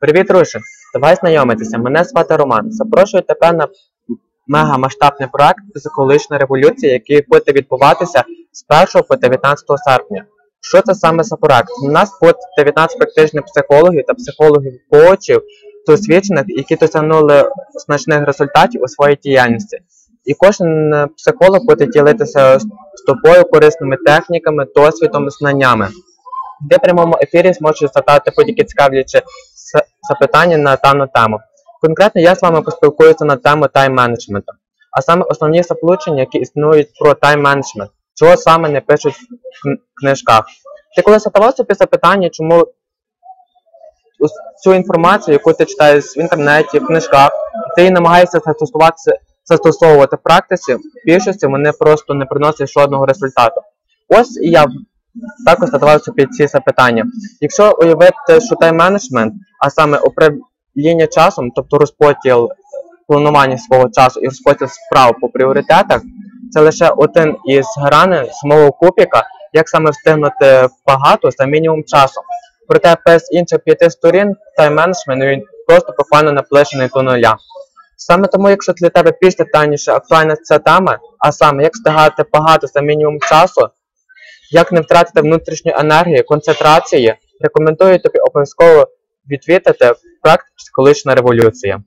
Привіт, Рушин! Давай знайомитися. Мене звати Роман. Запрошую тебе на мегамасштабний проект Психологічна революція, який буде відбуватися з 1 по 19 серпня. Що це саме за проект? У нас буде 19 практичних психологів та психологів-коучів, досвідчених, які досягнули значних результатів у своїй діяльності. І кожен психолог буде ділитися з тобою корисними техніками, досвідом, знаннями. Ти в прямому ефірі зможеш задати будь-які цікавлячі запитання на дану тему. Конкретно я з вами поспілкуюся на тему тайм-менеджменту, а саме основні заблучення, які існують про тайм-менеджмент, чого саме не пишуть в книжках. Ти коли задавав собі запитання, чому цю інформацію, яку ти читаєш в інтернеті, в книжках, ти її намагаєшся застосуватися, застосовувати в практиці, в більшості вони просто не приносять жодного результату. Ось я також задавав собі ці запитання. Якщо уявити, що тайм-менеджмент, а саме управління часом, тобто розподіл планування свого часу і розподіл справ по пріоритетах, це лише один із граней самого кубіка, як саме встигнути багато за мінімум часу. Проте без інших п'яти сторін тайм-менеджмент він просто буквально наближений до нуля. Саме тому, якщо для тебе більш детальніше актуальна ця тема, а саме як встигати багато за мінімум часу, як не втратити внутрішню енергію, концентрації, рекомендую тобі обов'язково відвідати проект Психологічна революція.